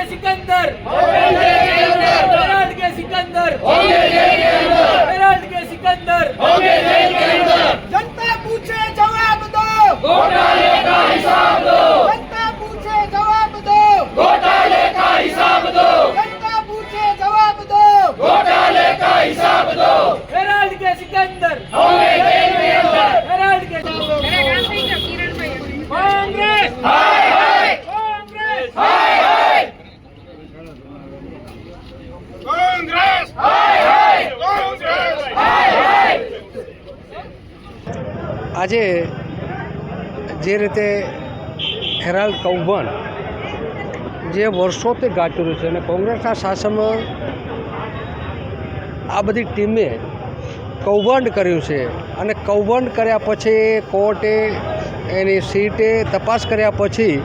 que Sikandar. Hombre, quiere que Sikandar. Hombre, quiere que Sikandar. Hombre, quiere que Sikandar. આજે જે રીતે Herald કૌભાંડ જે વર્ષોથી ગાજતું રહ્યું છે અને કોંગ્રેસના શાસનમાં આ બધી ટીમે કૌભાંડ કર્યું છે અને કૌભાંડ કર્યા પછી કોર્ટે એની સીટે તપાસ કર્યા પછી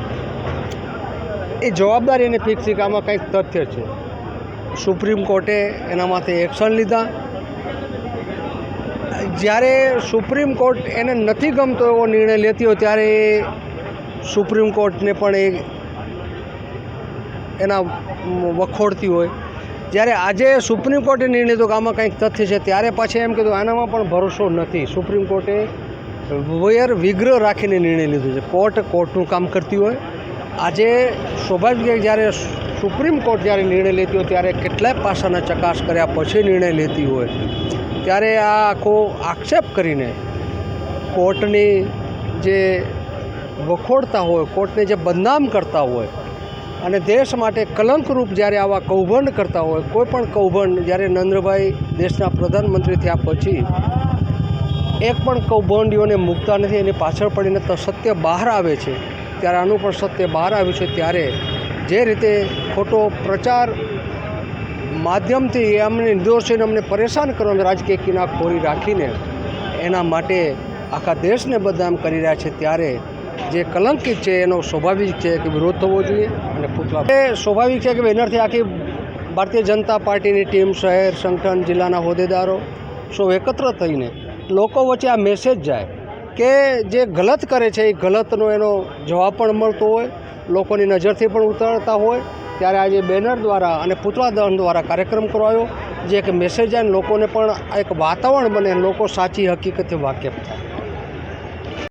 એ જવાબદારી કે આમાં કંઈક તથ્ય છે. સુપ્રીમ કોર્ટે એના માટે એક્શન લીધા. જ્યારે સુપ્રીમ કોર્ટ એને નથી ગમતો એવો નિર્ણય લેતી હોય ત્યારે એ સુપ્રીમ કોર્ટને પણ એ એના વખોડતી હોય. જ્યારે આજે સુપ્રીમ કોર્ટે નિર્ણય તો આમાં કંઈક તથ્ય છે, ત્યારે પાછી એમ કીધું, આનામાં પણ ભરોસો નથી. સુપ્રીમ કોર્ટે વયર વિગ્રહ રાખીને નિર્ણય લીધો છે. કોર્ટ કોર્ટનું કામ કરતી હોય. આજે સ્વાભાવિક જ્યારે સુપ્રીમ કોર્ટ જ્યારે નિર્ણય લેતી હોય, ત્યારે કેટલાય પાસાના ચકાસ કર્યા પછી નિર્ણય લેતી હોય. ત્યારે આ આખો આક્ષેપ કરીને કોર્ટની જે વખોડતા હોય, કોર્ટને જે બદનામ કરતા હોય અને દેશ માટે કલંકરૂપ જ્યારે આવા કૌભંડ કરતા હોય, કોઈ પણ કૌભંડ જ્યારે નરેન્દ્રભાઈ દેશના પ્રધાનમંત્રી થયા પછી એક પણ કૌભંડીઓને મૂકતા નથી, એની પાછળ પડીને તો સત્ય બહાર આવે છે. ત્યારે આનું પણ સત્ય બહાર આવ્યું છે. ત્યારે જે રીતે ખોટો પ્રચાર માધ્યમથી અમને નિર્દોષીને અમને પરેશાન કરવામાં રાજકીય કિના ખોરી રાખીને એના માટે આખા દેશને બદનામ કરી રહ્યા છે ત્યારે જે કલંકિત છે એનો સ્વાભાવિક છે કે વિરોધ થવો જોઈએ અને પૂછવા એ સ્વાભાવિક છે કે એનાથી આખી ભારતીય જનતા પાર્ટીની ટીમ, શહેર, સંગઠન, જિલ્લાના હોદ્દેદારો સૌ એકત્ર થઈને લોકો વચ્ચે આ મેસેજ જાય કે જે ગલત કરે છે એ ગલતનો એનો જવાબ પણ મળતો હોય, લોકોની નજરથી પણ ઉતરતા હોય ત્યારે આજે બેનર દ્વારા અને પૂતળા દહન દ્વારા કાર્યક્રમ કરવાયો જે એક મેસેજ આવીને લોકોને પણ એક વાતાવરણ બને, લોકો સાચી હકીકતથી વાકેફ થાય.